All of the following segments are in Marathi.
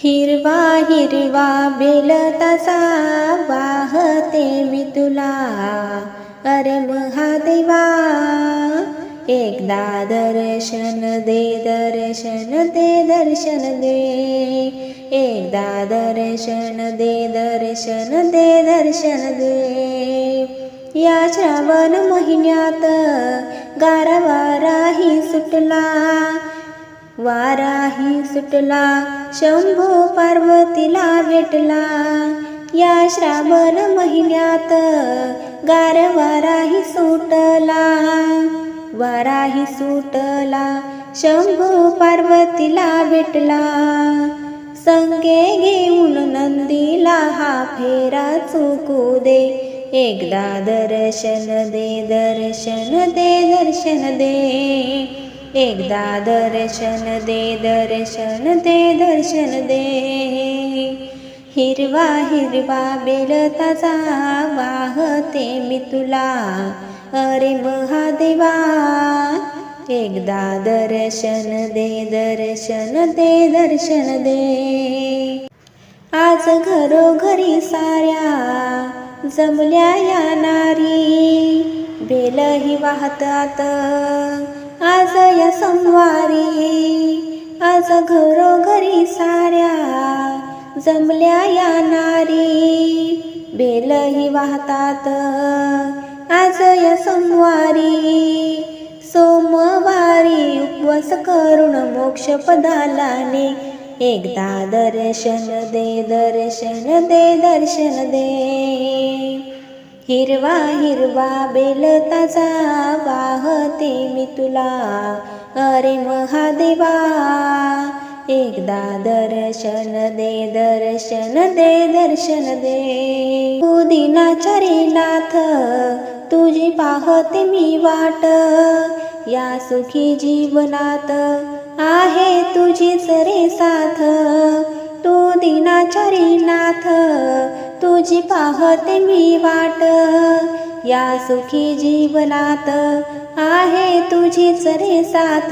हिरवा हिरवा बेलताचा वाहते मी तुला. अरे महादेवा एकदा दर्शन दे दर्शन दे दर्शन दे. एकदा दर्शन दे दर्शन दे दर्शन दे. या श्रावण महिन्यात गारवाराही सुटला. वाराही सुटला. शंभू पार्वतीला भेटला. या श्रावण महिन्यात गारवाराही सुटला. वाराही सुटला. शंभू पार्वतीला भेटला. संगे घेऊन नंदीला हा फेरा चुकू दे. एकदा दर्शन दे दर्शन दे दर्शन दे. एकदा दर्शन दे दर्शन दे दर्शन दे. हिरवा हिरवा बेलताचा वाहते मी तुला. अरे महादेवा एकदा दर्शन दे दर्शन दे दर्शन दे. आज घरोघरी साऱ्या जमल्या या नारी. बेलही वाहतात. आज या सोमवारी आज घरोघरी साऱ्या जमल्या या नारी. बेलही वाहतात. आज या सोमवारी सोमवारी उपवास करून मोक्ष पदालाने एकदा दर्शन दे दर्शन दे दर्शन दे. हिरवा हिरवा बेलताचा वाहते मी तुला. अरे महादेवा एकदा दर्शन दे दर्शन दे दर्शन दे. दिनाचारी नाथ तुझी पाहते मी वाट. या सुखी जीवनात आहे तुझीच रे साथ. तू दिनाचारी नाथ तुझी पाहते मी वाट. या सुखी जीवनात आहे तुझी चरे साथ.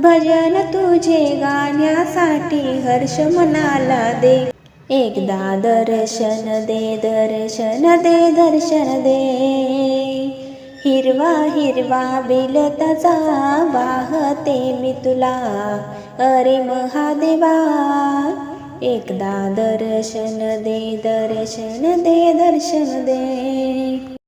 भजन तुझे गाण्यासाठी हर्ष मनाला दे. एकदा दर्शन दे दर्शन दे दर्शन दे. हिरवा हिरवा बिलताचा वाहते मी तुला. अरे महादेवा एकदा दर्शन दे दर्शन दे दर्शन दे.